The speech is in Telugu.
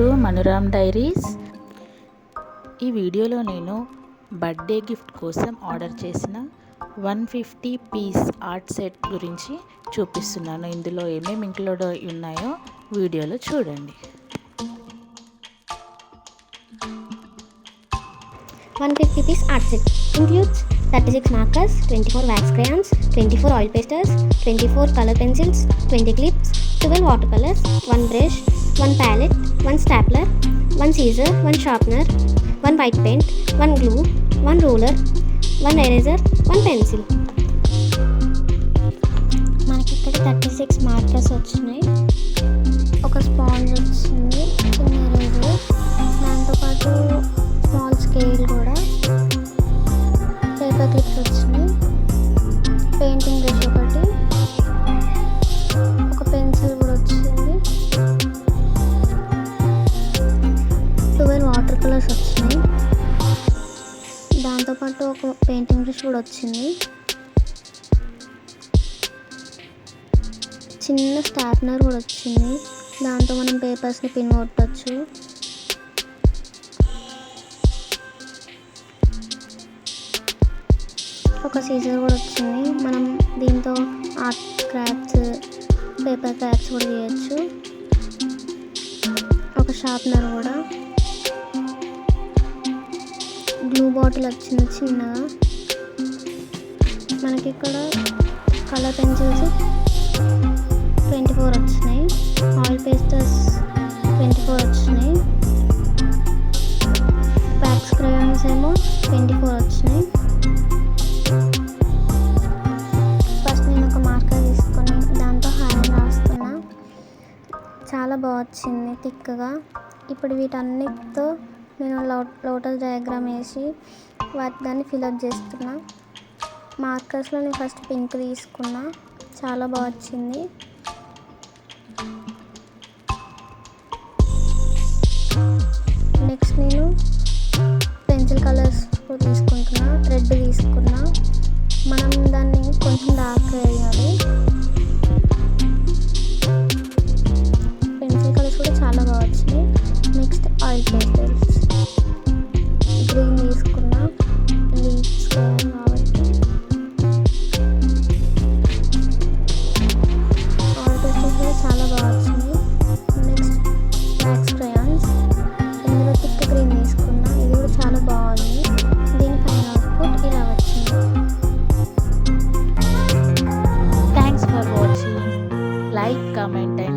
భానురామ్ డైరీస్. ఈ వీడియోలో నేను బర్త్డే గిఫ్ట్ కోసం ఆర్డర్ చేసిన one fifty piece art set గురించి చూపిస్తున్నాను. ఇందులో ఏమేమి ఇంక్లూడ్ అయి ఉన్నాయో వీడియోలో చూడండి. One fifty piece art set includes thirty six markers twenty four wax crayons twenty four oil pastels twenty four colour pencils twenty clips twelve water colours one brush one palette one stapler one scissor one sharpener one white paint one glue one ruler one eraser one pencil మనకి ఇక్కడ థర్టీ సిక్స్ మార్కర్స్ వచ్చినాయి. ఒక స్పాంజ్ వచ్చింది చిన్న ఎరేజర్ దాంతోపాటు ఒక పెయింటింగ్ బ్రష్ కూడా వచ్చింది. చిన్న స్టాప్నర్ కూడా వచ్చింది. దాంతో మనం పేపర్స్ని పిన్ కొట్టచ్చు. ఒక సీజర్ కూడా వచ్చింది. మనం దీంతో ఆర్ట్ క్రాఫ్ట్స్ పేపర్ క్రాఫ్ట్స్ కూడా చేయొచ్చు. ఒక షార్ప్నర్ కూడా. బ్లూ బాటిల్ వచ్చింది చిన్నగా. మనకి ఇక్కడ కలర్ పెన్సిల్స్ ట్వంటీ ఫోర్ వచ్చినాయి. ఆయిల్ పేస్టర్స్ ట్వంటీ ఫోర్ వచ్చినాయి. ప్యాక్స్ క్రయాన్స్ ఏమో ట్వంటీ ఫోర్ వచ్చినాయి. ఫస్ట్ నేను ఒక మార్కర్ తీసుకొని దాంతో హ్యాండ్ రాస్తున్నా. చాలా బాగా వచ్చింది థిక్గా ఇప్పుడు వీటన్నిటితో లోటస్ డయాగ్రామ్ వేసి వాటి దాన్ని ఫిలప్ చేస్తున్నా. మార్కర్స్లో నేను ఫస్ట్ పింక్ తీసుకున్నా. చాలా బాగా వచ్చింది. i maintain